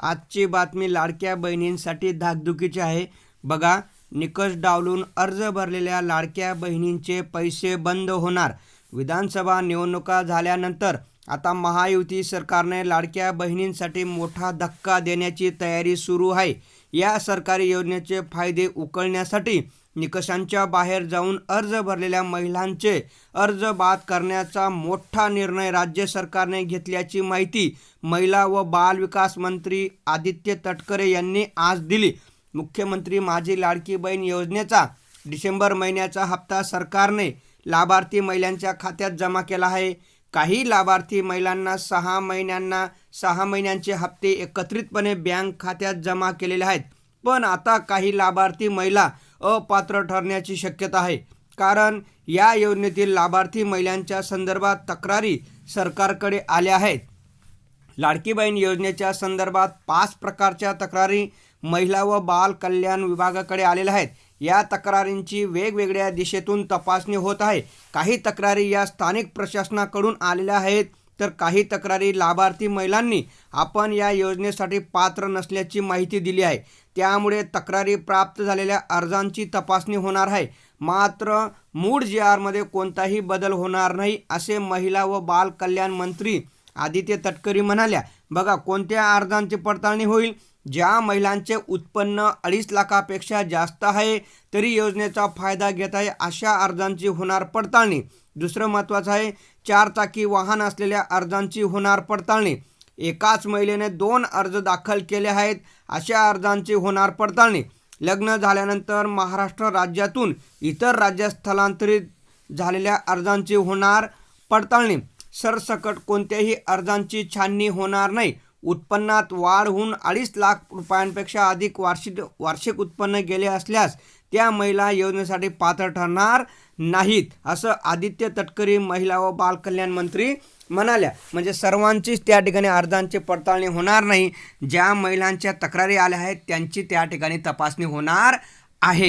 आजची बातमी लाडक्या बहिणींसाठी धाकधुकीची आहे. बघा निकष डावलून अर्ज भरलेल्या लाडक्या बहिणींचे पैसे बंद होणार. विधानसभा निवडणुका झाल्यानंतर आता महायुती सरकारने लाडक्या बहिणींसाठी मोठा धक्का देण्याची तयारी सुरू आहे. या सरकारी योजनेचे फायदे उकळण्यासाठी निकषांच्या बाहेर जाऊन अर्ज भरलेल्या महिलांचे अर्ज बाद करण्याचा मोठा निर्णय राज्य सरकारने घेतल्याची माहिती महिला व बाल विकास मंत्री आदित्य तटकरे यांनी आज दिली. मुख्यमंत्री माझी लाडकी बहीण योजनेचा डिसेंबर महिन्याचा हप्ता सरकारने लाभार्थी महिलांच्या खात्यात जमा केला आहे. काही लाभार्थी महिलांना सहा महिन्यांना सहा महिन्यांचे हप्ते एकत्रितपणे बँक खात्यात जमा केलेले आहेत. पण आता काही लाभार्थी महिला अपात्र ठरण्याची शक्यता आहे. कारण या योजनेतील लाभार्थी महिलांच्या संदर्भात तक्रारी सरकारकडे आल्या आहेत. लाडकी बहीण योजनेच्या संदर्भात पाच प्रकारच्या तक्रारी महिला व बाल कल्याण विभागाकडे आलेल्या आहेत. या तक्रारींची वेगवेगळ्या दिशेतून तपासणी होत आहे. काही तक्रारी या स्थानिक प्रशासनाकडून आलेल्या आहेत. तर काही तक्रारी लाभार्थी महिलांनी आपण या योजनेसाठी पात्र नसल्याची माहिती दिली आहे. त्यामुळे तक्रारी प्राप्त झालेल्या अर्जांची तपासणी होणार आहे. मात्र मूळ जी आरमध्ये कोणताही बदल होणार नाही असे महिला व बाल कल्याण मंत्री आदित्य तटकरी म्हणाल्या बघा कोणत्या अर्जांची पडताळणी होईल? ज्या महिलांचे उत्पन्न अडीच लाखापेक्षा जास्त आहे तरी योजनेचा फायदा घेत आहे अशा अर्जांची होणार पडताळणी. दुसरं महत्त्वाचं आहे चार चाकी वाहन असलेल्या अर्जांची होणार पडताळणी. एकाच महिलेने दोन अर्ज दाखल केले आहेत अशा अर्जांची होणार पडताळणी. लग्न झाल्यानंतर महाराष्ट्र राज्यातून इतर राज्यात स्थलांतरित झालेल्या अर्जांची होणार पडताळणी. सरसकट कोणत्याही अर्जांची छाननी होणार नाही. उत्पन्नात वाढ होऊन अडीच लाख रुपयांपेक्षा अधिक वार्षिक वार्षिक उत्पन्न गेले असल्यास त्या महिला योजनेसाठी पात्र ठरणार नाहीत असं आदित्य तटकरी महिला व बालकल्याण मंत्री म्हणाल्या. म्हणजे सर्वांचीच त्या ठिकाणी अर्जांची पडताळणी होणार नाही. ज्या महिलांच्या तक्रारी आल्या आहेत त्यांची त्या ठिकाणी तपासणी होणार आहे.